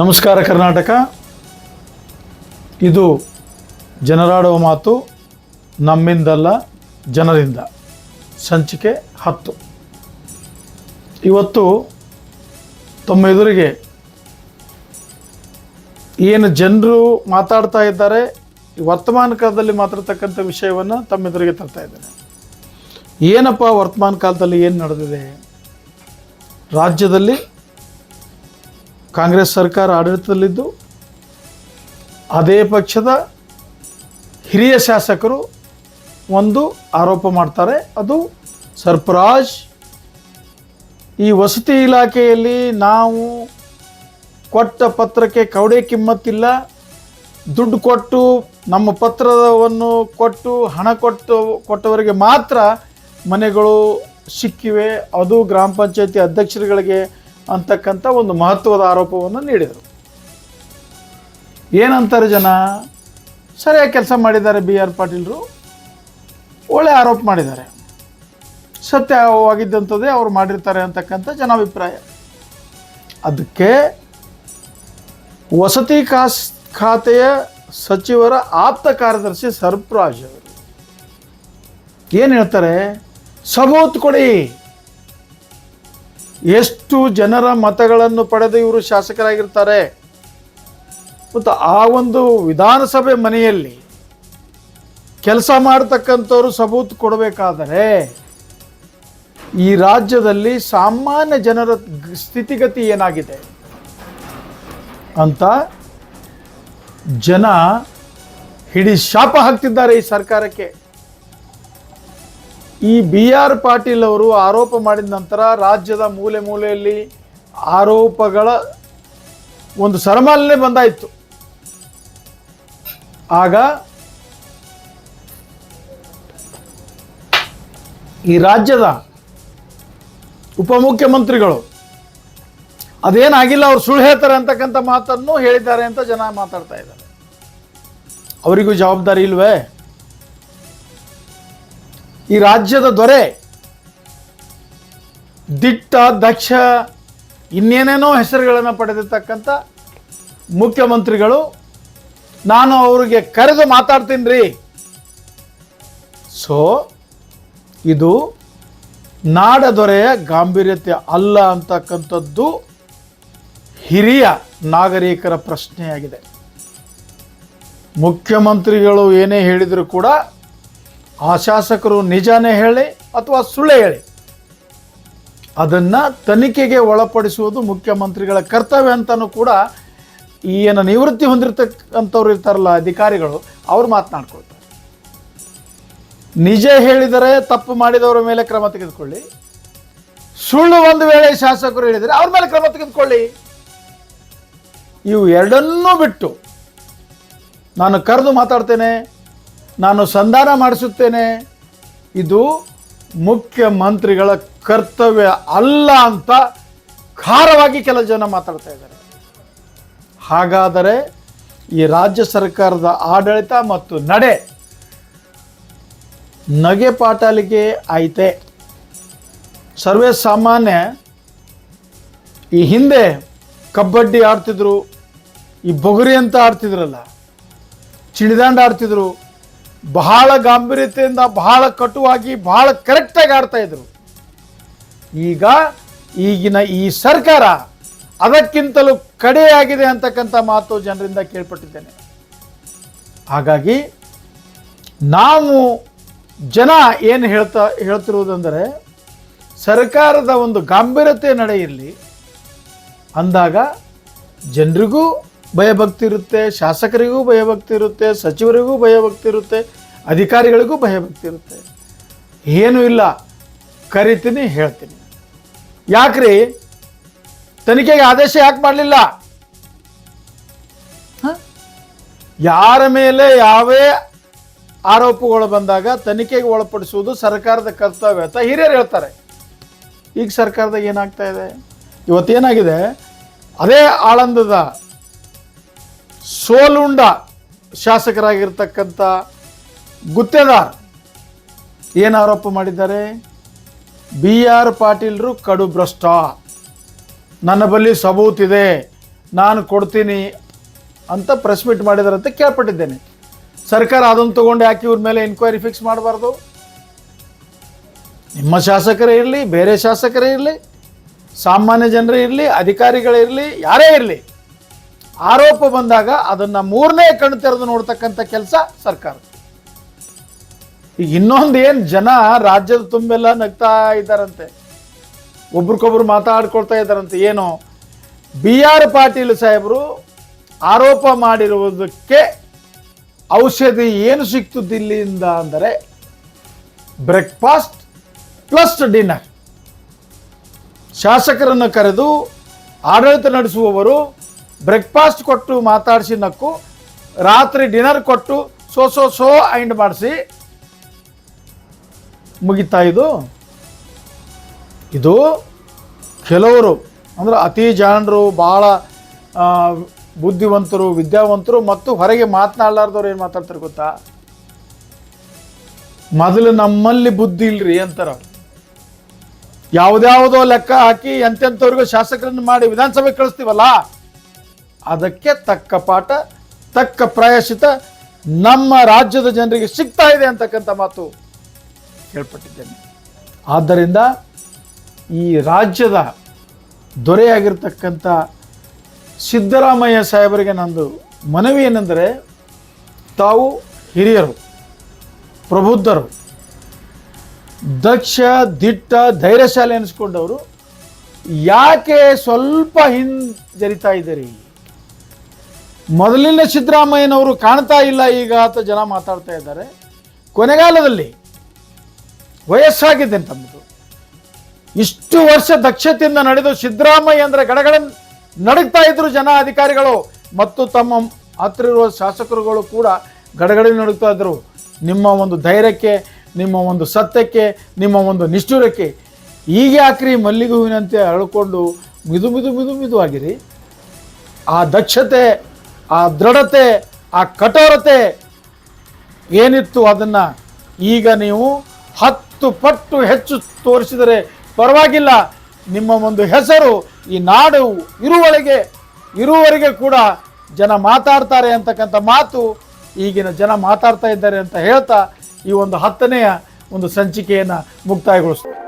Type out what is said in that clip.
ನಮಸ್ಕಾರ ಕರ್ನಾಟಕ. ಇದು ಜನರಾಡುವ ಮಾತು, ನಮ್ಮಿಂದಲ್ಲ ಜನರಿಂದ. ಸಂಚಿಕೆ ಹತ್ತು. ಇವತ್ತು ತಮ್ಮ ಎದುರಿಗೆ ಏನು ಜನರು ಮಾತಾಡ್ತಾ ಇದ್ದಾರೆ, ವರ್ತಮಾನ ಕಾಲದಲ್ಲಿ ಮಾತಾಡ್ತಕ್ಕಂಥ ವಿಷಯವನ್ನು ತಮ್ಮ ಎದುರಿಗೆ ತರ್ತಾ ಇದ್ದಾರೆ. ಏನಪ್ಪ ವರ್ತಮಾನ ಕಾಲದಲ್ಲಿ ಏನು ನಡೆದಿದೆ? ರಾಜ್ಯದಲ್ಲಿ ಕಾಂಗ್ರೆಸ್ ಸರ್ಕಾರ ಆಡಳಿತದಲ್ಲಿದ್ದು, ಅದೇ ಪಕ್ಷದ ಹಿರಿಯ ಶಾಸಕರು ಒಂದು ಆರೋಪ ಮಾಡ್ತಾರೆ. ಅದು ಸರ್ಪರಾಜ್, ಈ ವಸತಿ ಇಲಾಖೆಯಲ್ಲಿ ನಾವು ಕೊಟ್ಟ ಪತ್ರಕ್ಕೆ ಕವಡೆ ಕಿಮ್ಮತ್ತಿಲ್ಲ. ದುಡ್ಡು ಕೊಟ್ಟು, ನಮ್ಮ ಪತ್ರವನ್ನು ಕೊಟ್ಟು, ಹಣ ಕೊಟ್ಟು, ಕೊಟ್ಟವರಿಗೆ ಮಾತ್ರ ಮನೆಗಳು ಸಿಕ್ಕಿವೆ. ಅದು ಗ್ರಾಮ ಪಂಚಾಯತಿ ಅಧ್ಯಕ್ಷರುಗಳಿಗೆ ಅಂತಕ್ಕಂಥ ಒಂದು ಮಹತ್ವದ ಆರೋಪವನ್ನು ನೀಡಿದರು. ಏನಂತಾರೆ ಜನ? ಸರಿಯಾಗಿ ಕೆಲಸ ಮಾಡಿದ್ದಾರೆ ಬಿ ಆರ್ ಪಾಟೀಲ್ರು. ಒಳ್ಳೆ ಆರೋಪ ಮಾಡಿದ್ದಾರೆ. ಸತ್ಯವಾಗಿದ್ದಂಥದ್ದೇ ಅವರು ಮಾಡಿರ್ತಾರೆ ಅಂತಕ್ಕಂಥ ಜನಾಭಿಪ್ರಾಯ. ಅದಕ್ಕೆ ವಸತಿ ಖಾಸ್ ಖಾತೆಯ ಸಚಿವರ ಆಪ್ತ ಕಾರ್ಯದರ್ಶಿ ಸರ್ಪ್ರಾಜ್ ಅವರು ಏನು ಹೇಳ್ತಾರೆ? ಸಬೂತ್ ಕೊಡಿ. ಎಷ್ಟು ಜನರ ಮತಗಳನ್ನು ಪಡೆದು ಇವರು ಶಾಸಕರಾಗಿರ್ತಾರೆ? ಮತ್ತು ಆ ಒಂದು ವಿಧಾನಸಭೆ ಮನೆಯಲ್ಲಿ ಕೆಲಸ ಮಾಡತಕ್ಕಂಥವ್ರು ಸಬೂತ್ ಕೊಡಬೇಕಾದರೆ ಈ ರಾಜ್ಯದಲ್ಲಿ ಸಾಮಾನ್ಯ ಜನರ ಸ್ಥಿತಿಗತಿ ಏನಾಗಿದೆ ಅಂತ ಜನ ಹಿಡಿ ಶಾಪ ಹಾಕ್ತಿದ್ದಾರೆ ಈ ಸರ್ಕಾರಕ್ಕೆ. ಈ ಬಿ ಆರ್ ಪಾಟೀಲ್ ಅವರು ಆರೋಪ ಮಾಡಿದ ನಂತರ ರಾಜ್ಯದ ಮೂಲೆ ಮೂಲೆಯಲ್ಲಿ ಆರೋಪಗಳ ಒಂದು ಸರಮಾಲನೆ ಬಂದಾಯಿತು. ಆಗ ಈ ರಾಜ್ಯದ ಉಪಮುಖ್ಯಮಂತ್ರಿಗಳು ಅದೇನಾಗಿಲ್ಲ, ಅವ್ರು ಸುಳ್ಳು ಹೇಳ್ತಾರೆ ಅಂತಕ್ಕಂಥ ಮಾತನ್ನು ಹೇಳಿದ್ದಾರೆ ಅಂತ ಜನ ಮಾತಾಡ್ತಾ ಇದ್ದಾರೆ. ಅವರಿಗೂ ಜವಾಬ್ದಾರಿ ಇಲ್ವೇ? ಈ ರಾಜ್ಯದ ದೊರೆ ದಿಟ್ಟ, ದಕ್ಷ, ಇನ್ನೇನೇನೋ ಹೆಸರುಗಳನ್ನು ಪಡೆದಿರ್ತಕ್ಕಂಥ ಮುಖ್ಯಮಂತ್ರಿಗಳು, ನಾನು ಅವರಿಗೆ ಕರೆದು ಮಾತಾಡ್ತೀನಿ ರೀ ಸೊ ಇದು ನಾಡ ದೊರೆಯ ಗಾಂಭೀರ್ಯತೆ ಅಲ್ಲ ಅಂತಕ್ಕಂಥದ್ದು ಹಿರಿಯ ನಾಗರಿಕರ ಪ್ರಶ್ನೆಯಾಗಿದೆ. ಮುಖ್ಯಮಂತ್ರಿಗಳು ಏನೇ ಹೇಳಿದರೂ ಕೂಡ ಆ ಶಾಸಕರು ನಿಜಾನೇ ಹೇಳಿ ಅಥವಾ ಸುಳ್ಳೆ ಹೇಳಿ. ಅದನ್ನು ತನಿಖೆಗೆ ಒಳಪಡಿಸುವುದು ಮುಖ್ಯಮಂತ್ರಿಗಳ ಕರ್ತವ್ಯ ಅಂತಲೂ ಕೂಡ ಈ ಏನು ನಿವೃತ್ತಿ ಹೊಂದಿರತಕ್ಕಂಥವ್ರು ಇರ್ತಾರಲ್ಲ ಅಧಿಕಾರಿಗಳು, ಅವ್ರು ಮಾತನಾಡ್ಕೊಳ್ತಾರೆ. ನಿಜ ಹೇಳಿದರೆ ತಪ್ಪು ಮಾಡಿದವರ ಮೇಲೆ ಕ್ರಮ ತೆಗೆದುಕೊಳ್ಳಿ. ಸುಳ್ಳು ಒಂದು ವೇಳೆ ಶಾಸಕರು ಹೇಳಿದರೆ ಅವ್ರ ಮೇಲೆ ಕ್ರಮ ತೆಗೆದುಕೊಳ್ಳಿ. ಇವು ಎರಡನ್ನೂ ಬಿಟ್ಟು ನಾನು ಕರೆದು ಮಾತಾಡ್ತೇನೆ. ನಾನು ಸಂಧಾನ ಮಾಡಿಸುತ್ತೇನೆ. ಇದು ಮುಖ್ಯಮಂತ್ರಿಗಳ ಕರ್ತವ್ಯ ಅಲ್ಲ ಅಂತ ಖಾರವಾಗಿ ಕೆಲ ಜನ ಮಾತಾಡ್ತಾ ಇದ್ದಾರೆ. ಹಾಗಾದರೆ ಈ ರಾಜ್ಯ ಸರ್ಕಾರದ ಆಡಳಿತ ಮತ್ತು ನಡೆ ನಗೆ ಪಾಟಾಲಿಕೆ ಐತೆ. ಸರ್ವೇ ಸಾಮಾನ್ಯ ಈ ಹಿಂದೆ ಕಬಡ್ಡಿ ಆಡ್ತಿದ್ರು, ಈ ಬೊಗರಿ ಅಂತ ಆಡ್ತಿದ್ರಲ್ಲ, ಚಿಣಿದಾಂಡ ಆಡ್ತಿದ್ರು ಬಹಳ ಗಾಂಭೀರ್ಯತೆಯಿಂದ, ಬಹಳ ಕಟುವಾಗಿ, ಬಹಳ ಕರೆಕ್ಟಾಗಿ ಆಡ್ತಾ ಇದ್ರು. ಈಗ ಈಗಿನ ಈ ಸರ್ಕಾರ ಅದಕ್ಕಿಂತಲೂ ಕಡೆಯಾಗಿದೆ ಅಂತಕ್ಕಂಥ ಮಾತು ಜನರಿಂದ ಕೇಳ್ಪಟ್ಟಿದ್ದೇನೆ. ಹಾಗಾಗಿ ನಾವು ಜನ ಏನು ಹೇಳ್ತಾ, ಹೇಳ್ತಿರುವುದೆಂದರೆ, ಸರ್ಕಾರದ ಒಂದು ಗಾಂಭೀರ್ಯತೆ ನಡೆಯಿರಲಿ ಅಂದಾಗ ಜನರಿಗೂ ಭಯಭಕ್ತಿ ಇರುತ್ತೆ ಶಾಸಕರಿಗೂ ಭಯಭಕ್ತಿ ಇರುತ್ತೆ ಸಚಿವರಿಗೂ ಭಯಭಕ್ತಿ ಇರುತ್ತೆ ಅಧಿಕಾರಿಗಳಿಗೂ ಭಯಭಕ್ತಿ ಇರುತ್ತೆ. ಏನೂ ಇಲ್ಲ ಕರಿತೀನಿ ಹೇಳ್ತೀನಿ. ಯಾಕ್ರಿ? ತನಿಖೆಗೆ ಆದೇಶ ಯಾಕೆ ಮಾಡಲಿಲ್ಲ? ಯಾರ ಮೇಲೆ ಯಾವೇ ಆರೋಪಗಳು ಬಂದಾಗ ತನಿಖೆಗೆ ಒಳಪಡಿಸುವುದು ಸರ್ಕಾರದ ಕರ್ತವ್ಯ ಅಂತ ಹಿರಿಯರು ಹೇಳ್ತಾರೆ. ಈಗ ಸರ್ಕಾರದಾಗ ಏನಾಗ್ತಾ ಇದೆ? ಇವತ್ತೇನಾಗಿದೆ? ಅದೇ ಆಳಂದದ ಸೋಲುಂಡ ಶಾಸಕರಾಗಿರ್ತಕ್ಕಂಥ ಗುತ್ತೇದಾರ್ ಏನು ಆರೋಪ ಮಾಡಿದ್ದಾರೆ? ಬಿ ಆರ್ ಪಾಟೀಲ್ರು ಕಡು ಭ್ರಷ್ಟ ನನ್ನ ಬಳಿ ಸಬೂತಿದೆ ನಾನು ಕೊಡ್ತೀನಿ ಅಂತ ಪ್ರೆಸ್ ಮೀಟ್ ಮಾಡಿದಾರಂತ ಕೇಳ್ಪಟ್ಟಿದ್ದೇನೆ. ಸರ್ಕಾರ ಅದನ್ನು ತಗೊಂಡು ಯಾಕೆ ಇವ್ರ ಮೇಲೆ ಎನ್ಕ್ವೈರಿ ಫಿಕ್ಸ್ ಮಾಡಬಾರ್ದು? ನಿಮ್ಮ ಶಾಸಕರೇ ಇರಲಿ, ಬೇರೆ ಶಾಸಕರೇ ಇರಲಿ, ಸಾಮಾನ್ಯ ಜನರೇ ಇರಲಿ, ಅಧಿಕಾರಿಗಳೇ ಇರಲಿ, ಯಾರೇ ಇರಲಿ ಆರೋಪ ಬಂದಾಗ ಅದನ್ನ ಮೂರನೇ ಕಣ್ಣು ತೆರೆದು ನೋಡ್ತಕ್ಕಂಥ ಕೆಲಸ ಸರ್ಕಾರ. ಈಗ ಇನ್ನೊಂದು ಏನು ಜನ ರಾಜ್ಯದ ತುಂಬೆಲ್ಲ ನಗ್ತಾ ಇದ್ದಾರಂತೆ. ಒಬ್ರಿಗೊಬ್ರು ಮಾತಾಡ್ಕೊಳ್ತಾ ಇದ್ದಾರಂತೆ. ಏನು? ಬಿ ಆರ್ ಪಾಟೀಲ್ ಸಾಹೇಬರು ಆರೋಪ ಮಾಡಿರುವುದಕ್ಕೆ ಔಷಧಿ ಏನು ಸಿಕ್ತು ಇಲ್ಲಿಂದ ಅಂದರೆ ಬ್ರೇಕ್ಫಾಸ್ಟ್ ಪ್ಲಸ್ ಡಿನ್ನರ್. ಶಾಸಕರನ್ನು ಕರೆದು ಆಡಳಿತ ನಡೆಸುವವರು ಬ್ರೇಕ್ಫಾಸ್ಟ್ ಕೊಟ್ಟು ಮಾತಾಡಿಸಿ ನಕ್ಕು, ರಾತ್ರಿ ಡಿನ್ನರ್ ಕೊಟ್ಟು ಸೋ ಸೋ ಸೋ ಐಂಡ್ ಮಾಡಿಸಿ. ಮುಗಿತಾ ಇದು? ಇದು ಕೆಲವರು, ಅಂದ್ರೆ ಅತಿ ಜಾಣರು ಭಾಳ ಬುದ್ಧಿವಂತರು, ವಿದ್ಯಾವಂತರು ಮತ್ತು ಹೊರಗೆ ಮಾತನಾಡಲಾರ್ದವ್ರು ಏನು ಮಾತಾಡ್ತಾರೆ ಗೊತ್ತಾ? ಮೊದಲು ನಮ್ಮಲ್ಲಿ ಬುದ್ಧಿ ಇಲ್ರಿ ಅಂತಾರ. ಯಾವುದ್ಯಾವುದೋ ಲೆಕ್ಕ ಹಾಕಿ ಎಂತೆಂಥವ್ರಿಗೂ ಶಾಸಕರನ್ನು ಮಾಡಿ ವಿಧಾನಸಭೆ ಕಳಿಸ್ತೀವಲ್ಲ? ಅದಕ್ಕೆ ತಕ್ಕ ಪಾಠ, ತಕ್ಕ ಪ್ರಾಯಶಿತ ನಮ್ಮ ರಾಜ್ಯದ ಜನರಿಗೆ ಸಿಗ್ತಾ ಇದೆ ಅಂತಕ್ಕಂಥ ಮಾತು ಹೇಳ್ಪಟ್ಟಿದ್ದೇನೆ. ಆದ್ದರಿಂದ ಈ ರಾಜ್ಯದ ದೊರೆಯಾಗಿರ್ತಕ್ಕಂಥ ಸಿದ್ದರಾಮಯ್ಯ ಸಾಹೇಬರಿಗೆ ನಂದು ಮನವಿ ಏನೆಂದರೆ, ತಾವು ಹಿರಿಯರು, ಪ್ರಬುದ್ಧರು, ದಕ್ಷ, ದಿಟ್ಟ, ಧೈರ್ಯಶಾಲಿ ಅನಿಸ್ಕೊಂಡವರು, ಯಾಕೆ ಸ್ವಲ್ಪ ಹಿಂಜರಿತಾ ಇದ್ದೀರಿ? ಮೊದಲಿನ ಸಿದ್ದರಾಮಯ್ಯನವರು ಕಾಣ್ತಾ ಇಲ್ಲ ಈಗ ಅಂತ ಜನ ಮಾತಾಡ್ತಾ ಇದ್ದಾರೆ. ಕೊನೆಗಾಲದಲ್ಲಿ ವಯಸ್ಸಾಗಿದೆ ತಮ್ಮದು ಇಷ್ಟು ವರ್ಷ ದಕ್ಷತೆಯಿಂದ ನಡೆದು ಸಿದ್ದರಾಮಯ್ಯ ಅಂದರೆ ಗಡಗಡ ನಡುಗ್ತಾ ಇದ್ರು ಜನ ಅಧಿಕಾರಿಗಳು ಮತ್ತು ತಮ್ಮ ಹತ್ರ ಇರುವ ಶಾಸಕರುಗಳು ಕೂಡ ಗಡಗಡೆ ನಡುಗ್ತಾ ಇದ್ರು. ನಿಮ್ಮ ಒಂದು ಧೈರ್ಯಕ್ಕೆ, ನಿಮ್ಮ ಒಂದು ಸತ್ಯಕ್ಕೆ, ನಿಮ್ಮ ಒಂದು ನಿಷ್ಠುರಕ್ಕೆ ಈಗ ಯಾಕ್ರಿ ಮಲ್ಲಿಗೆ ಹೂವಿನಂತೆ ಅಳ್ಕೊಂಡು ಮಿದು ಮಿದು ಮಿದು ಮಿದು ಆಗಿರಿ. ಆ ದಕ್ಷತೆ ಆ ದೃಢತೆ, ಆ ಕಠೋರತೆ ಏನಿತ್ತು ಅದನ್ನು ಈಗ ನೀವು ಹತ್ತು ಪಟ್ಟು ಹೆಚ್ಚು ತೋರಿಸಿದರೆ ಪರವಾಗಿಲ್ಲ. ನಿಮ್ಮ ಒಂದು ಹೆಸರು ಈ ನಾಡು ಇರುವವರೆಗೆ ಇರುವವರೆಗೆ ಕೂಡ ಜನ ಮಾತಾಡ್ತಾರೆ ಅಂತಕ್ಕಂಥ ಮಾತು ಈಗಿನ ಜನ ಮಾತಾಡ್ತಾ ಇದ್ದಾರೆ ಅಂತ ಹೇಳ್ತಾ ಈ ಒಂದು ಹತ್ತನೆಯ ಒಂದು ಸಂಚಿಕೆಯನ್ನು ಮುಕ್ತಾಯಗೊಳಿಸ್ತಾರೆ